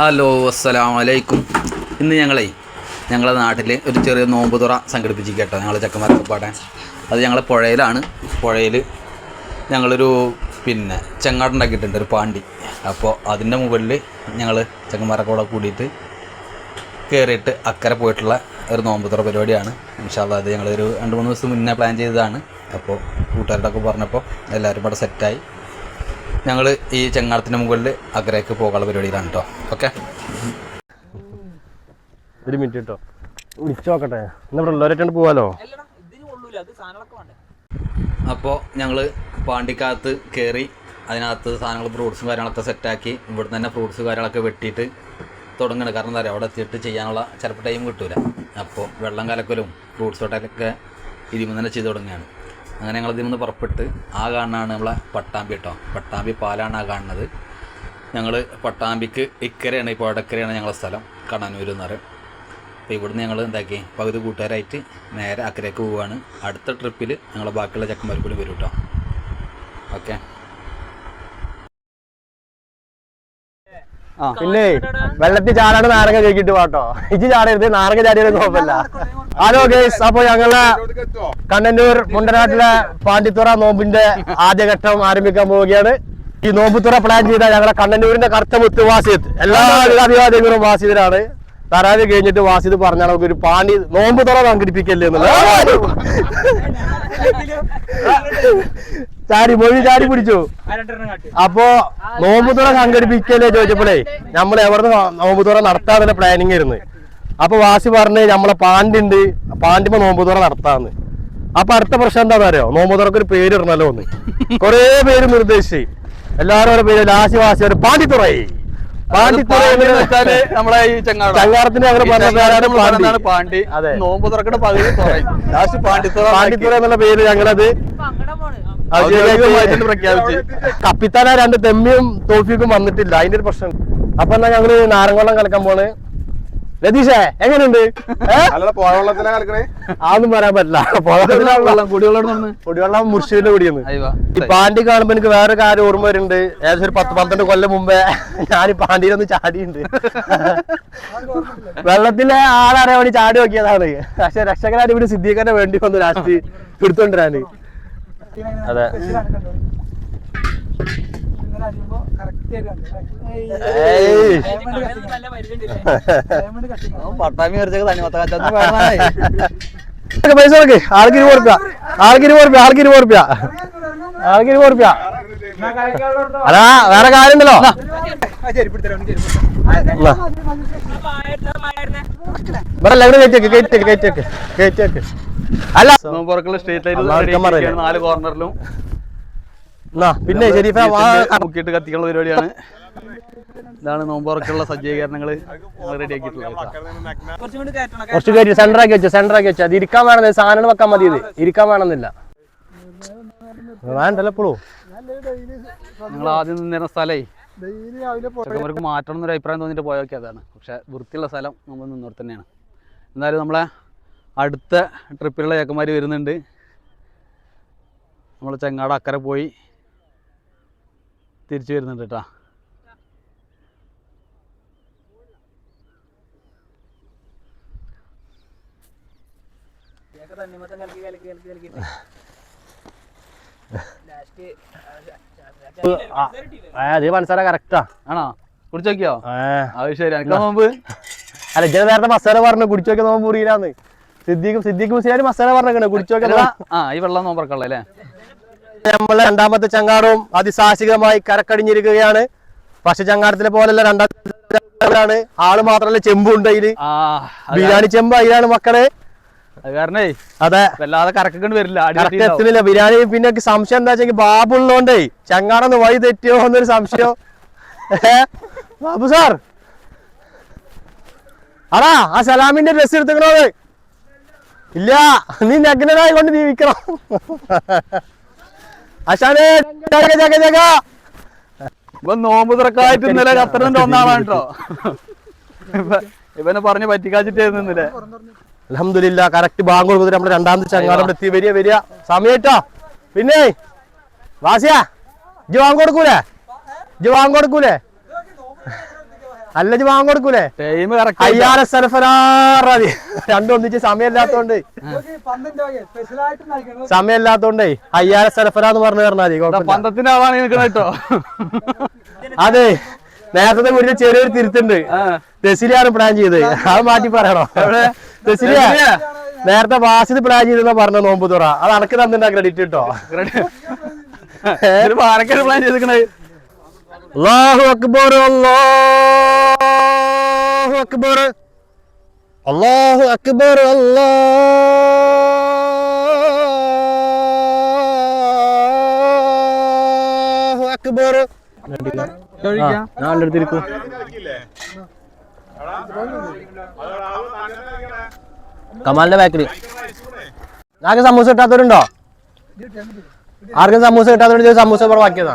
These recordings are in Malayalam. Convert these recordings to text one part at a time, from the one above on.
ഹലോ അസ്സലാമു വലൈക്കും ഇന്ന് ഞങ്ങളെ ഞങ്ങളുടെ നാട്ടിൽ ഒരു ചെറിയ നോമ്പ് തുറ സംഘടിപ്പിച്ച് കേട്ടോ. ഞങ്ങൾ ചെക്കന്മാരൊക്കെ പാടാൻ. അത് ഞങ്ങളെ പുഴയിലാണ്. പുഴയിൽ ഞങ്ങളൊരു പിന്നെ ചെങ്ങാടുണ്ടാക്കിയിട്ടുണ്ട് ഒരു പാണ്ടി. അപ്പോൾ അതിന്റെ മുകളിൽ ഞങ്ങൾ ചെക്കന്മാരൊക്കെ കൂടെ കൂടിയിട്ട് കയറിയിട്ട് അക്കരെ പോയിട്ടുള്ള ഒരു നോമ്പ് തുറ പരിപാടിയാണ്. ഇൻഷാല്ല അത് ഞങ്ങളൊരു രണ്ട് മൂന്ന് ദിവസം മുന്നേ പ്ലാൻ ചെയ്തതാണ്. അപ്പോൾ കൂട്ടുകാരോടൊക്കെ പറഞ്ഞപ്പോൾ എല്ലാവരും ഇവിടെ സെറ്റായി ഞങ്ങൾ ഈ ചെങ്ങാടത്തിന് മുകളിൽ അക്കരയ്ക്ക് പോകാനുള്ള പരിപാടിയിലാണ് കേട്ടോ ഓക്കെ? ഒരു മിനിറ്റ് കേട്ടോ വിളിച്ചു നോക്കട്ടെ. എന്നാ ഇവിടെ ഉള്ളവരായിട്ടാണ് പോവാലോ? അപ്പോൾ ഞങ്ങൾ പാണ്ടിക്കകത്ത് കയറി അതിനകത്ത് സാധനങ്ങൾ ഫ്രൂട്ട്സും കാര്യങ്ങളൊക്കെ സെറ്റാക്കി ഇവിടുന്ന് തന്നെ ഫ്രൂട്ട്സ് കാര്യങ്ങളൊക്കെ വെട്ടിയിട്ട് തുടങ്ങണം. കാരണം എന്താ പറയുക അവിടെ എത്തിയിട്ട് ചെയ്യാനുള്ള ചിലപ്പോൾ ടൈം കിട്ടൂല. അപ്പോൾ വെള്ളം കലക്കലും ഫ്രൂട്ട്സ് വെട്ടലൊക്കെ ഇതിൽ തന്നെ ചെയ്ത് തുടങ്ങുകയാണ് അങ്ങനെ ഞങ്ങൾ ഇതിൽ നിന്ന് പുറപ്പെട്ട് ആ കാണുന്നതാണ് നമ്മളെ പട്ടാമ്പി കേട്ടോ. പട്ടാമ്പി പാലാണ് ആ കാണുന്നത്. ഞങ്ങൾ പട്ടാമ്പിക്ക് ഇക്കരയാണ് ഇപ്പോൾ വടക്കരയാണ് ഞങ്ങളുടെ സ്ഥലം കണ്ണനൂർ എന്ന് പറയും. അപ്പോൾ ഇവിടുന്ന് ഞങ്ങൾ എന്താക്കി പകുതി കൂട്ടുകാരായിട്ട് നേരെ അക്കരയ്ക്ക് പോവുകയാണ് അടുത്ത ട്രിപ്പിൽ ഞങ്ങൾ ബാക്കിയുള്ള ചെക്കന്മാർ കൂടി വരും കേട്ടോ. ഓക്കെ പിന്നെ വെള്ളത്തിൽ ചാടാണ് നാരങ്ങ കഴിക്കിട്ട് പാട്ടോ ഇജ് ചാടരുത് നാരങ്ങ ചാടിയത് കുഴപ്പമില്ല. ഹലോ ഗേസ് അപ്പൊ ഞങ്ങളെ കണ്ണന്നൂർ മുണ്ടനാട്ടിലെ പാണ്ടിത്തുറ നോമ്പിന്റെ ആദ്യഘട്ടം ആരംഭിക്കാൻ പോവുകയാണ്. ഈ നോമ്പുത്തുറ പ്ലാൻ ചെയ്ത ഞങ്ങളെ കണ്ണന്നൂരിന്റെ കറുത്ത മുത്ത് വാസിത് എല്ലാ അഭിവാദ്യങ്ങളും വാസിതരാണ് തറാവി കഴിഞ്ഞിട്ട് വാസിത് പറഞ്ഞാൽ നമുക്ക് ഒരു പാണ്ടി നോമ്പ് തുറ സംഘടിപ്പിക്കല്ലേ എന്നുള്ളത്. ചാടി മൊഴി ചാടി പിടിച്ചു. അപ്പോ നോമ്പ് തുറ സംഘടിപ്പിക്കല്ലേ ചോദിച്ചപ്പോഴേ നമ്മൾ എവിടുന്ന് നോമ്പ് തുറ നടത്താന്നുള്ള പ്ലാനിങ് ആയിരുന്നു. അപ്പൊ വാസി പറഞ്ഞ് നമ്മളെ പാണ്ടിണ്ട് പാണ്ടിമ നോമ്പ് തുറ നടത്താന്ന്. അപ്പൊ അടുത്ത പ്രശ്നം എന്താണെന്ന് അറിയോ നോമ്പ് തുറക്ക് ഒരു പേര് ഇടണല്ലോ ഒന്ന് കൊറേ പേര് നിർദ്ദേശിച്ച്. എല്ലാവരും പേര് ലാസി വാസി ഒരു പാണ്ടിത്തുറയി. പാണ്ടിത്തുറ വെച്ചാൽ നമ്മളെ ഈ ചെങ്ങാടം. ചങ്ങാടത്തിന് അങ്ങനെ പറഞ്ഞ പേരാണ് പാണ്ടി. നോമ്പ് തുറക്കണ പകുതി ലാസ്റ്റ് പാണ്ടിത്തുറ പാണ്ടിത്തുറ എന്നുള്ള പേര് ഞങ്ങളത് പ്രഖ്യാപിച്ച്. കപ്പിത്താന രണ്ട് തെമ്മിയും തോഫിക്കും വന്നിട്ടില്ല. അതിന്റെ ഒരു പ്രശ്നം. അപ്പൊ എന്നാ ഞങ്ങൾ നാരങ്ങോളം കളിക്കാൻ പോണ്. രതീഷേ എങ്ങനെയുണ്ട് ആന്നും അതൊന്നും പറയാൻ പറ്റില്ല കുടിവെള്ളം മുർഷിന്റെ കുടിയെന്ന്. അയ്യോ ഈ പാണ്ടി കാണുമ്പോ എനിക്ക് വേറെ കാര്യം ഓർമ്മ വരുന്നുണ്ട്. ഏകദേശം ഒരു പത്ത് പന്ത്രണ്ട് കൊല്ലം മുമ്പേ ഞാൻ ഈ പാണ്ടിയിലൊന്ന് ചാടിയുണ്ട്. വെള്ളത്തിലെ ആളറിയാൻ വേണ്ടി ചാടി നോക്കിയതാണ്. പക്ഷെ രക്ഷകരായിട്ട് ഇവിടെ സിദ്ധീകരണ വേണ്ടി വന്നു രാഷ്ട്രീയ എടുത്തോണ്ടിരാന്. അതെ. പട്ടാമി വരച്ചൊക്കെ കച്ചവടം പൈസ നോക്കി. ആൾക്ക് ഇരുപത് റുപ്യ. ആൾക്ക് ഇരുപത് റുപ്യ ആൾക്ക് ഇരുപത് റുപ്യ. ആൾക്ക് ഇരുപത് റുപ്യ. അതാ വേറെ കാര്യം ഉണ്ടല്ലോ അല്ല. സ്ട്രീറ്റ്. ലൈറ്റ് നാല് കോർണറിലും പിന്നെ ഷെരീഫ വാ മുക്കിയിട്ട് കത്തിക്കുന്ന പരിപാടിയാണ്. ഇതാണ് നോമ്പുറക്കുള്ള സജ്ജീകരണങ്ങൾ റെഡി ആക്കിയിട്ടുള്ളത് കുറച്ച് കയറ്റി സെന്റർ ആക്കി വെച്ചു സെന്റർ ആക്കി വെച്ചോ. അത് ഇരിക്കാൻ വേണമെന്ന് സാധനം വെക്കാൻ മതി ഇത്. ഇരിക്കാൻ വേണമെന്നില്ല. വേണ്ടല്ലോ എപ്പോഴും നിങ്ങൾ ആദ്യം നിന്നിരുന്ന സ്ഥലേ. ചെക്കന്മാർക്ക് മാറ്റണം എന്നൊരു അഭിപ്രായം തോന്നിട്ട് പോയൊക്കെ അതാണ്. പക്ഷെ വൃത്തിയുള്ള സ്ഥലം നമ്മൾ നിന്നോട് തന്നെയാണ്. എന്നാലും നമ്മളെ അടുത്ത ട്രിപ്പിലുള്ള ചെക്കന്മാർ വരുന്നുണ്ട്. നമ്മൾ ചെങ്ങാട് അക്കരെ പോയി. തിരിച്ചു വരുന്നുണ്ട് കേട്ടോ അത് മനസ്സിലാ കറക്റ്റാ ആണോ? കുടിച്ചു നോക്കിയോ? അത് ശരി. എനിക്ക് നോമ്പ്? അല്ല ഇജ്ജ നേരത്തെ മസാല പറഞ്ഞു കുടിച്ചോക്കെ നോമ്പ് മുറിയിലാന്ന്. സിദ്ദീഖും സിദ്ദീഖ് മസാല പറഞ്ഞു കുടിച്ചു നോക്കിയാ ആ ഈ വെള്ളം നോമ്പറക്കുള്ള അല്ലേ നമ്മളെ രണ്ടാമത്തെ ചങ്ങാടവും അതിസാഹസികമായി കരക്കടിഞ്ഞിരിക്കുകയാണ്. പക്ഷെ ചങ്ങാടത്തിലെ പോലെയല്ല രണ്ടാമത്തെ ആൾ മാത്രല്ല ചെമ്പുണ്ട് അതിൽ. ബിരിയാണി ചെമ്പ് അതിലാണ് മക്കളെ. കാരണേ അതെ. വല്ലാതെ കറക്കൊണ്ട് വരില്ല അടി കറക്റ്റ് എത്തുന്നില്ല. ബിരിയാണി പിന്നെ സംശയം എന്താ വെച്ചെങ്കിൽ ബാബു ഉള്ളതുകൊണ്ടേ ചങ്ങാടൊന്ന് വഴി തെറ്റിയോ എന്നൊരു സംശയം. ബാബു സാർ. അടാ ആ സലാമിന്റെ ഡ്രസ് എടുത്തുക്കണത് ഇല്ല നീ നഗ്നനായി കൊണ്ട് ജീവിക്കണം. ഇവൻ നോമ്പ് തുറക്കായിട്ട് ഇന്നലെ ഖത്തറിന്റെ ഒന്നാളാണ് കേട്ടോ ഇവനെ പറഞ്ഞ് പറ്റിക്കാച്ചിട്ട് നിന്നില്ലേ അൽഹംദുലില്ലാ കറക്റ്റ് ബാങ്ക് കൊടുത്തിട്ട് നമ്മുടെ രണ്ടാമത്തെ ചങ്ങാടം എത്തി. വരിക വരിക. സമയട്ടോ. പിന്നെ വാസിയ വാങ്ങ് കൊടുക്കൂലേ? വാങ്ങ് കൊടുക്കൂലേ? അല്ല വാങ്ങാൻ വാങ്ങി കൊടുക്കൂലേ? ടൈം കറക്റ്റ് അയ്യാറ് സരഫരാറതി രണ്ടും ഒന്നിച്ച് സമയമില്ലാത്തോണ്ട്. സമയമില്ലാത്തോണ്ടേ അയ്യാറ് സരഫര എന്ന് പറഞ്ഞു തരണാതി. പന്തത്തിന്റെ ആളാണ് കേട്ടോ. അതെ നേരത്തെ കുറിച്ച് ചെറിയൊരു തിരുത്തുണ്ട്. തെസിലിയാണ് പ്ലാൻ ചെയ്ത്. അത് മാറ്റി പറയണോ? തെസിലിയ നേരത്തെ വാസിത് പ്ലാൻ ചെയ്തെന്നാ പറഞ്ഞ നോമ്പ് തുറ അത് അനക്ക് തന്നിട്ടാ ക്രെഡിറ്റ് കിട്ടോ പ്ലാൻ ചെയ്തിരിക്കണത്? അല്ലാഹു അക്ബർ അള്ളാഹു അക്ബർ അള്ളാഹു അക്ബർ അള്ളാഹു അക്ബർ ഞാൻ എടുത്തിരിക്കും കമാലിന്റെ ബാക്കിൽ ആർക്കും സമൂസ കിട്ടാത്തവരുണ്ടോ? ആർക്കും സമൂസ കിട്ടാത്തവരുണ്ട് സമൂസ ഇവിടെ ബാക്കിയതാ.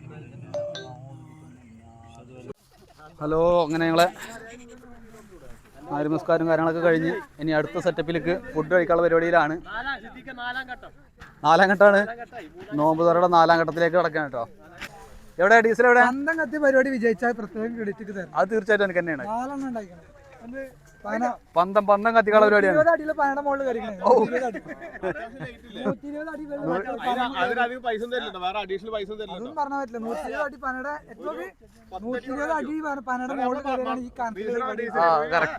ഹലോ അങ്ങനെ ഞങ്ങളെ ആരുമസ്കാരം കാര്യങ്ങളൊക്കെ കഴിഞ്ഞ് ഇനി അടുത്ത സെറ്റപ്പിലേക്ക് ഫുഡ് കഴിക്കാനുള്ള പരിപാടിയിലാണ്. നാലാം ഘട്ടമാണ്. നോമ്പ് തുറയുടെ നാലാം ഘട്ടത്തിലേക്ക് കിടക്കാൻ കേട്ടോ. എവിടെ ഡീസൽ എവിടെ? പരിപാടി വിജയിച്ചാൽ പ്രത്യേകം ക്രെഡിറ്റ് അത് തീർച്ചയായിട്ടും എനിക്ക് തന്നെയാണ്. പന്തം പന്തം കത്തിക്കാനുള്ള പരിപാടിയാണ്.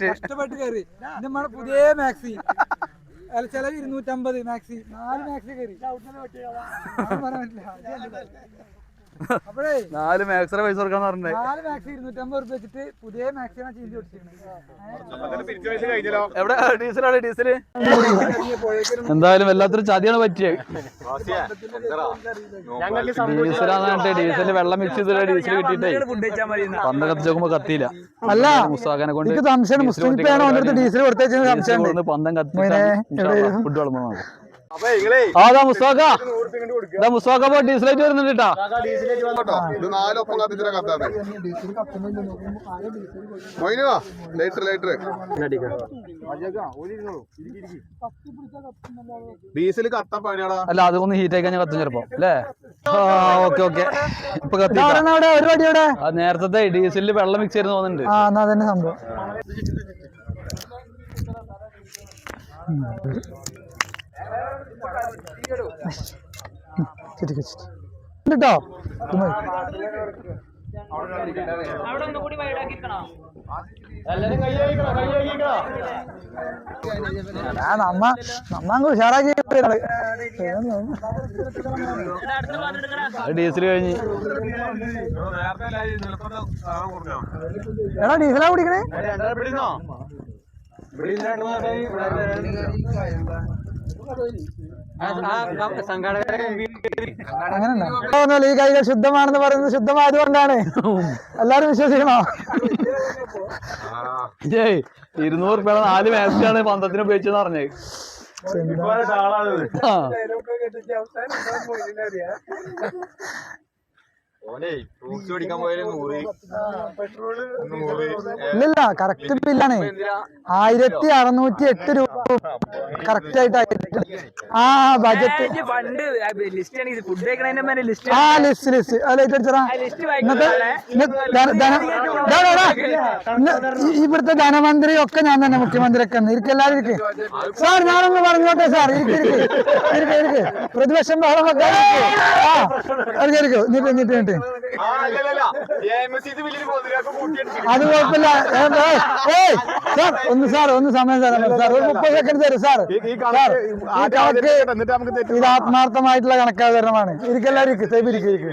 കഷ്ടപ്പെട്ട് കയറി. നമ്മുടെ പുതിയ മാക്സി അല്ല ചെലവ് ഇരുന്നൂറ്റമ്പത് മാക്സി നാല് മാക്സി കയറി. പറയാൻ പറ്റില്ല. നാല് മാക്സിന് പൈസ കൊടുക്കാന്ന് പറഞ്ഞേ നാല് മാക്സി ഇരുന്നൂറ്റമ്പത് റുപ്യ വെച്ചിട്ട് പുതിയ മാക്സിയാണ് ചെയ്ത് കൊടുത്തിരിക്കുന്നത് എവിടെ? ഡീസൽ എവിടെ ഡീസൽ എന്തായാലും വല്ലാത്തൊരു ചതിയാണ് പറ്റിയത് ഡീസലാന്നിട്ട് ഡീസൽ വെള്ളം മിക്സ് ചെയ്തിട്ട് ഡീസൽ കിട്ടിയിട്ടേ. പന്ത കത്തിച്ച് നോക്കുമ്പോ കത്തിയില്ല. അല്ല മുസ്താഖാനെ കൊണ്ട് സംശയം മുസ്ലിം ഡീസൽ കൊടുത്തു സംശയം പന്തം കത്തി ഫുഡ് വിളമ്പോ അതാ ഇതാ പോ ഡീസലായിട്ട് വരുന്നുണ്ട് കേട്ടാ. ഡീസൽ കത്താൻ പണിയാടാ. അല്ല അതൊന്ന് ഹീറ്റ് ആയി കഴിഞ്ഞാൽ കത്തും ചിലപ്പോ അല്ലേ? Okay okay. ഇപ്പൊ കത്തി അവിടെ ഒരു വടി അവിടെ. ആ നേരത്തെ ഡീസലിൽ വെള്ളം മിക്സ് ചെയ്ത് തോന്നുന്നുണ്ട്. ആ എന്നാ തന്നെ സംഭവം. കേട്ടോ നമ്മ നമ്മ ഉഷാറാക്കി ഡീസൽ കഴിഞ്ഞ് എടാ ഡീസലാ കുടിക്കണേ അങ്ങനെ ഈ കൈകൾ ശുദ്ധമാണെന്ന് പറയുന്നത് ശുദ്ധമായതുകൊണ്ടാണ്. എല്ലാരും വിശ്വസിക്കണോ? ഏയ് ഇരുന്നൂറ് രൂപ നാല് മാസിയാണ് പന്തത്തിന് ഉപയോഗിച്ചെന്ന് പറഞ്ഞത് ആ. ഇല്ലല്ല കറക്റ്റ് ബില്ലാണ് ആയിരത്തി അറുന്നൂറ്റി എട്ട് രൂപ. കറക്റ്റ് ആയിട്ട് ആ ബജറ്റ് ആ ലിസ്റ്റ് ലിസ്റ്റ് ലൈറ്റ് അടിച്ചറാ ഇന്നത്തെ ഇവിടുത്തെ ധനമന്ത്രി ഒക്കെ ഞാൻ തന്നെ മുഖ്യമന്ത്രി ഒക്കെ ഇരിക്കും എല്ലാവരും ഇരിക്കും. സാർ ഞാനൊന്ന് പറഞ്ഞോട്ടെ സാർ. ഇരിക്കും ഇരിക്കും ഇരിക്കും പ്രതിപക്ഷം ബഹളം വെക്കാൻ ആ ഇരിക്കും ഇരിക്കും. എന്നിട്ട് എന്നിട്ട് എന്നിട്ട് അത് കുഴപ്പമില്ല. ഏയ്, സാർ ഒന്ന് സാർ ഒന്ന് സമയം സാർ സാർ ഒരു മുപ്പത് സെക്കൻഡ് തരും സാർ. സാർ ഈ കണക്ക് ഇത് ആത്മാർത്ഥമായിട്ടുള്ള കണക്കാകരണമാണ് ഇരിക്കെല്ലാരും ഇരിക്കും. സേബ് ഇരിക്കും. ഇരിക്കും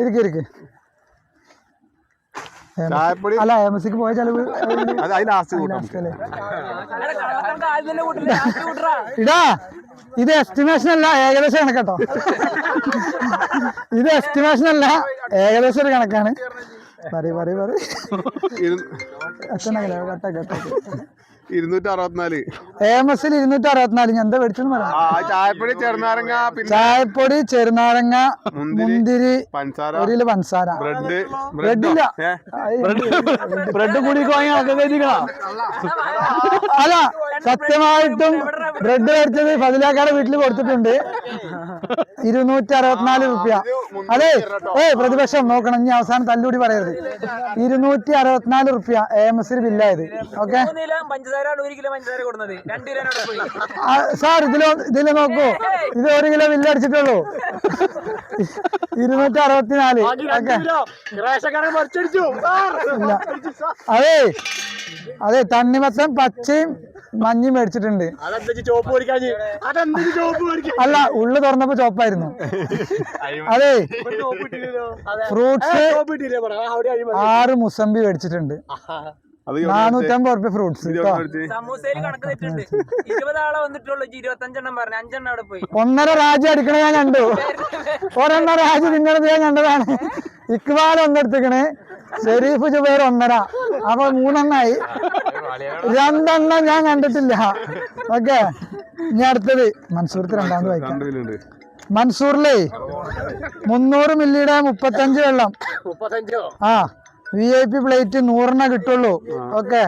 ഇരിക്കും ഇരിക്കും. ചായപ്പൊടി? അല്ല എം എസ് സിക്ക് പോയ ചെലവ് ഇടാ ഇത് എസ്റ്റിമേഷൻ അല്ല ഏകദേശം കണക്കാട്ടോ. ഇത് എസ്റ്റിമേഷൻ അല്ല ഏകദേശം ഒരു കണക്കാണ്. പറയും പറയും പറയും. എത്ര കട്ട കട്ട ഇരുന്നൂറ്റി അറുപത്തിനാല് എ ഇരുന്നൂറ്റി അറുപത്തിനാല് ഞാൻ എന്താ മേടിച്ചെന്ന് പറയാം? ആ ചായപ്പൊടി ചെറുനാരങ്ങ പിന്നെ ചായപ്പൊടി ചെറുനാരങ്ങ മുന്തിരി പഞ്ചസാര ഒരു പഞ്ചസാര. ബ്രെഡ് ബ്രെഡില്ല ബ്രെഡ്? കൂടി അല്ല സത്യമായിട്ടും ബ്രെഡ് മേടിച്ചത് ഫതിലാക്കാടെ വീട്ടിൽ കൊടുത്തിട്ടുണ്ട്. ഇരുന്നൂറ്റി അറുപത്തിനാല് റുപ്യ. അതെ ഏ പ്രതിപക്ഷം നോക്കണം. ഇനി അവസാനം തല്ലുകൂടി പറയരുത്. ഇരുന്നൂറ്റി അറുപത്തിനാല് റുപ്യ എ എം എസിൽ ബില്ലായത് ഓക്കെ? പഞ്ചസാര ഒരു കിലോ പഞ്ചസാര കൊടുക്കുന്നത് രണ്ട് കിലോ പോയി. സാർ ഇതിൽ ഇതിൽ നോക്കൂ. ഇത് ഒരു കിലോ ബില്ല് അടിച്ചിട്ടുള്ളൂ. ഇരുന്നൂറ്റി അറുപത്തിനാല് അതെ. അതെ തണ്ണിമത്തൻ പച്ചയും മഞ്ഞയും മേടിച്ചിട്ടുണ്ട്. അല്ല ഉള്ളു തുറന്നപ്പോ ചോപ്പായിരുന്നു. അതെ. ഫ്രൂട്ട്സ് ആറ് മുസമ്പി മേടിച്ചിട്ടുണ്ട്. നാനൂറ്റമ്പത് റുപ്യ ഫ്രൂട്ട്സ് കണക്ക് തെറ്റുണ്ട് വന്നിട്ടുള്ളൂ ഇരുപത്തഞ്ചെണ്ണം പറഞ്ഞു. അഞ്ചെണ്ണം അവിടെ പോയി. ഒന്നര രാജ്യം അടിക്കണ ഞാൻ കണ്ടു. ഒരെണ്ണ രാജ്യം തിന്നണത് ഞാൻ കണ്ടതാണ്. ഇക്ബാൽ ഒന്നെടുത്തിക്കണ് ഷെരീഫ് ജുബൈർ ഒന്നര. അപ്പൊ മൂന്നെണ്ണായി. രണ്ടെണ്ണം ഞാൻ കണ്ടിട്ടില്ല. ഓക്കെ. ഇനി അടുത്തത് മൻസൂർക്ക് രണ്ടാമത് വായിക്കാം. മൻസൂറിലേ മുന്നൂറ് മില്ലിയുടെ മുപ്പത്തഞ്ച് വെള്ളം. ആ. വി ഐ പി പ്ലേറ്റ് നൂറെണ്ണ കിട്ടുള്ളൂ. ഓക്കെ.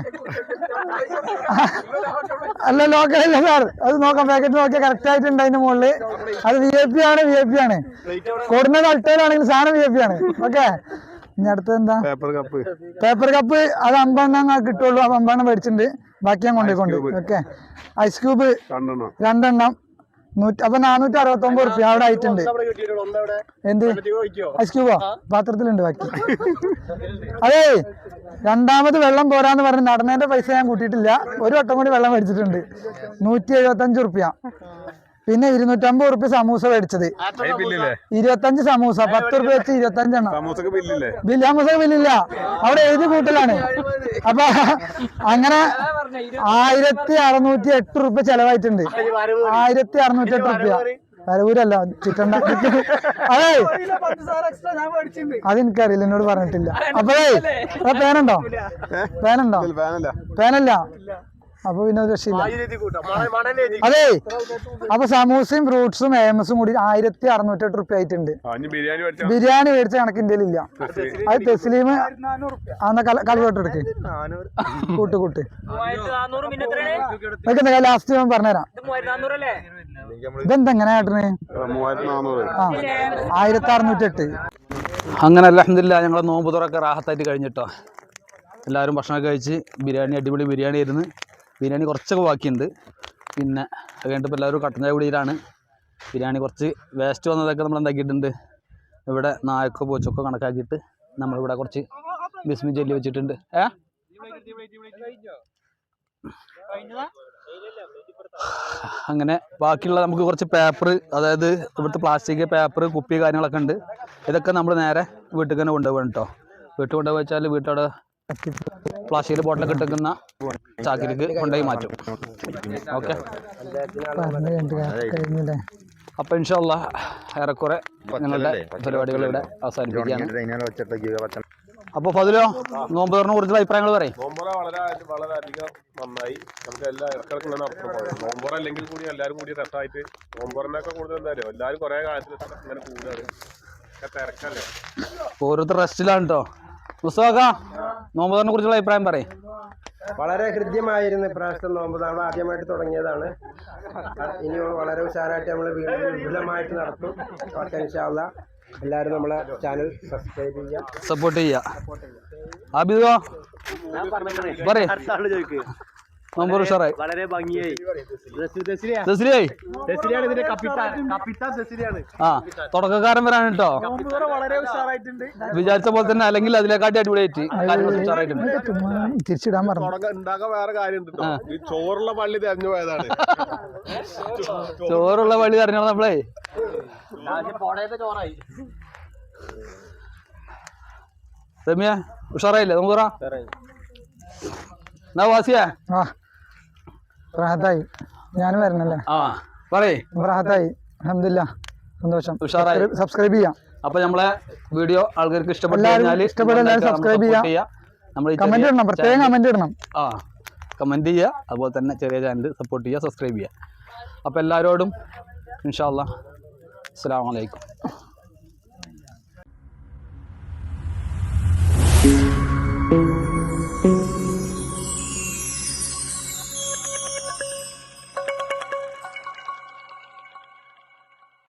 അല്ല ലോക്കലല്ല സാർ. അത് നോക്കാം. പാക്കറ്റ് നോക്കിയാൽ കറക്റ്റ് ആയിട്ടുണ്ട് അതിന്റെ മുകളിൽ അത് വി ഐ പി ആണ് വി ഐ പി ആണ്. കൊടുന്നത് അൾട്ടയിലാണെങ്കിൽ സാധനം വി ഐ പി ആണ്. ഓക്കെ. ഇനി അടുത്തത് എന്താ? പേപ്പർ കപ്പ് പേപ്പർ കപ്പ് അത് അമ്പെണ്ണം കിട്ടുള്ളൂ. അത് അമ്പെണ്ണം മേടിച്ചിട്ടുണ്ട്. ബാക്കി ഞാൻ കൊണ്ടുപോയിക്കൊണ്ട് ഓക്കെ. ഐസ് ക്യൂബ് രണ്ടെണ്ണം. നൂറ്റി അപ്പൊ നാനൂറ്റി അറുപത്തി ഒമ്പത് റുപ്യ അവിടെ ആയിട്ടുണ്ട് എന്ത്? ഐസ് ക്യൂബോ പാത്രത്തിലുണ്ട് ബാക്കി. അതെ രണ്ടാമത് വെള്ളം പോരാന്ന് പറഞ്ഞ് നടന്നതിന്റെ പൈസ ഞാൻ കൂട്ടിയിട്ടില്ല. ഒരു വട്ടം കൂടി വെള്ളം മേടിച്ചിട്ടുണ്ട്. നൂറ്റി എഴുപത്തി അഞ്ച് റുപ്യ. പിന്നെ ഇരുന്നൂറ്റമ്പത് റുപ്യ സമൂസ മേടിച്ചത്. ഇരുപത്തഞ്ച് സമൂസ പത്ത് റുപ്യ വെച്ച് ഇരുപത്തഞ്ചെണ്ണം. സമൂസ ബില്ലില്ലേ? അവിടെ എഴുതി കൂട്ടലാണ്. അപ്പൊ അങ്ങനെ ആയിരത്തി അറുന്നൂറ്റി എട്ട് റുപ്യ ചെലവായിട്ടുണ്ട്. ആയിരത്തി അറുന്നൂറ്റി എട്ട് റുപ്യ വരവൂരല്ല ചിറ്റണ്ട. അതെ അതെനിക്കറിയില്ല എന്നോട് പറഞ്ഞിട്ടില്ല. അപ്പോഴേ ആ പേനുണ്ടോ? പേനുണ്ടോ? പേനല്ല. അപ്പൊ പിന്നെ ഒരു രക്ഷയില്ല. അതെ. അപ്പൊ സമൂസയും ഫ്രൂട്ട്സും ഏമസും കൂടി ആയിരത്തി അറുന്നൂറ്റി എട്ട് റുപ്യ ആയിട്ടുണ്ട്. ആ ബിരിയാണി മേടിച്ച? ബിരിയാണി മേടിച്ച കണക്കിന്റെ ഇല്ല അത് തെസ്ലീം അന്ന കളിലോട്ട് എടുക്ക്. കൂട്ട് കൂട്ട്. വെക്കുന്ന ലാസ്റ്റ് ഞാൻ പറഞ്ഞുതരാം. ഇത് മൂവായിരത്തി നാനൂറല്ലേ ഇതെന്താ എങ്ങനെ മൂവായിരത്തി ആയിരത്തി അറുന്നൂറ്റി എട്ട് അങ്ങനെ അലഹമില്ല ഞങ്ങളെ നോമ്പ് തുറക്കെ റാഹത്തായിട്ട് കഴിഞ്ഞിട്ടോ. എല്ലാവരും ഭക്ഷണമൊക്കെ കഴിച്ച് ബിരിയാണി അടിപൊളി ബിരിയാണി ആയിരുന്നു ബിരിയാണി കുറച്ചൊക്കെ ബാക്കിയുണ്ട്. പിന്നെ അത് കഴിഞ്ഞിട്ട് എല്ലാവരും കട്ടൻ ചായ കുടിയിലാണ്. ബിരിയാണി കുറച്ച് വേസ്റ്റ് വന്നതൊക്കെ നമ്മൾ എന്താക്കിയിട്ടുണ്ട്. ഇവിടെ നായക്കോ പൂച്ചക്കോ കണക്കാക്കിയിട്ട് നമ്മളിവിടെ കുറച്ച് ബിസ്മി ജെല്ലി വെച്ചിട്ടുണ്ട്. ഏ? അങ്ങനെ ബാക്കിയുള്ള നമുക്ക് കുറച്ച് പേപ്പർ അതായത് ഇവിടുത്തെ പ്ലാസ്റ്റിക് പേപ്പർ കുപ്പി കാര്യങ്ങളൊക്കെ ഉണ്ട്. ഇതൊക്കെ നമ്മൾ നേരെ വീട്ടിൽ തന്നെ കൊണ്ടുപോകണം കേട്ടോ. വീട്ടിൽ കൊണ്ടുപോയി വെച്ചാൽ വീട്ടവിടെ പ്ലാസ്റ്റിക്കിൽ ബോട്ടിലൊക്കെ ഇട്ടിരിക്കുന്ന ചാക്കിലേക്ക് കൊണ്ടുപോയി മാറ്റും. ഓക്കെ? അപ്പൊ ഇൻഷാല്ല ഏറെക്കുറെ ഞങ്ങളുടെ പരിപാടികൾ ഇവിടെ അവസാനിപ്പിക്കുകയാണ്. അപ്പോൾ ഫതിലോ നോമ്പ് തുറന്നു കുറിച്ചുള്ള അഭിപ്രായങ്ങൾ പറയും. നോമ്പുറ വളരെ വളരെയധികം നന്നായി. നമുക്ക് എല്ലാ ഇടക്കിടക്കുള്ള നോമ്പുറ അല്ലെങ്കിൽ കൂടി എല്ലാവരും കൂടി രസമായിട്ട് നോമ്പുറനൊക്കെ കൂടുതൽ എന്തായാലും എല്ലാവരും കുറെ കാലത്തിൽ കൂടുകയാണ് ഒക്കെ തിരക്കല്ലേ? ഓരോരുത്തർ റെസ്റ്റിലാണ് കേട്ടോ മുസ്തഫ നോമ്പ് തുറന്നെ കുറിച്ചുള്ള അഭിപ്രായം പറയും. വളരെ ഹൃദ്യമായിരുന്നു ഇപ്രാവശ്യത്തെ നോമ്പ് ആദ്യമായിട്ട് തുടങ്ങിയതാണ്. ഇനി വളരെ ഉഷാറായിട്ട് നമ്മൾ വീണ്ടും വിപുലമായിട്ട് നടത്തും. ഇൻഷാല്ല എല്ലാവരും നമ്മളെ ചാനൽ സബ്സ്ക്രൈബ് ചെയ്യുക. സപ്പോർട്ട് ചെയ്യുക. ആബിദോ പറയേ. നോമ്പ് ഉഷാറായി. വളരെ ഭംഗിയായി. ഇതിന്റെ കപ്പിത്താൻ കപ്പിത്താൻ. ആ തുടക്കക്കാരൻ വരാണ് കേട്ടോ. വളരെ ഉഷാറായിട്ടുണ്ട്. വിചാരിച്ച പോലെ തന്നെ അല്ലെങ്കിൽ അതിനെക്കാട്ടി അടിപൊളിയായിട്ട് കാര്യങ്ങൾ ഉഷാറായിട്ടുണ്ട്. തിരിച്ചിടാൻ പറഞ്ഞു. തുടങ്ങ ഉണ്ടാക്കാൻ വേറെ. ഈ ചോറുള്ള പള്ളി തെരഞ്ഞു പോയതാണ്. ചോറുള്ള പള്ളി അറിഞ്ഞോ നമ്മളെ രമ്യ ഉഷാറായില്ലേ? നമുക്ക് പറ എന്നാ വാസിയാ? ആ റാഹത്തായി. ഞാനും വരണല്ലേ? ആ പറയേ. റാഹത്തായി. അഹമ്മദില്ല സന്തോഷം. ഉഷാറായി. സബ്സ്ക്രൈബ് ചെയ്യാം. നമ്മളെ വീഡിയോ ആൾക്കാർക്ക് നമ്മൾ കമന്റ് ഇടണം പ്രത്യേകം കമന്റ് ഇടണം. ആ കമന്റ് ചെയ്യുക. അതുപോലെ തന്നെ ചെറിയ ചാനൽ സപ്പോർട്ട് ചെയ്യുക സബ്സ്ക്രൈബ് ചെയ്യുക. അപ്പോൾ എല്ലാവരോടും ഇൻഷാ അല്ലാ അസ്സാം വലൈക്കും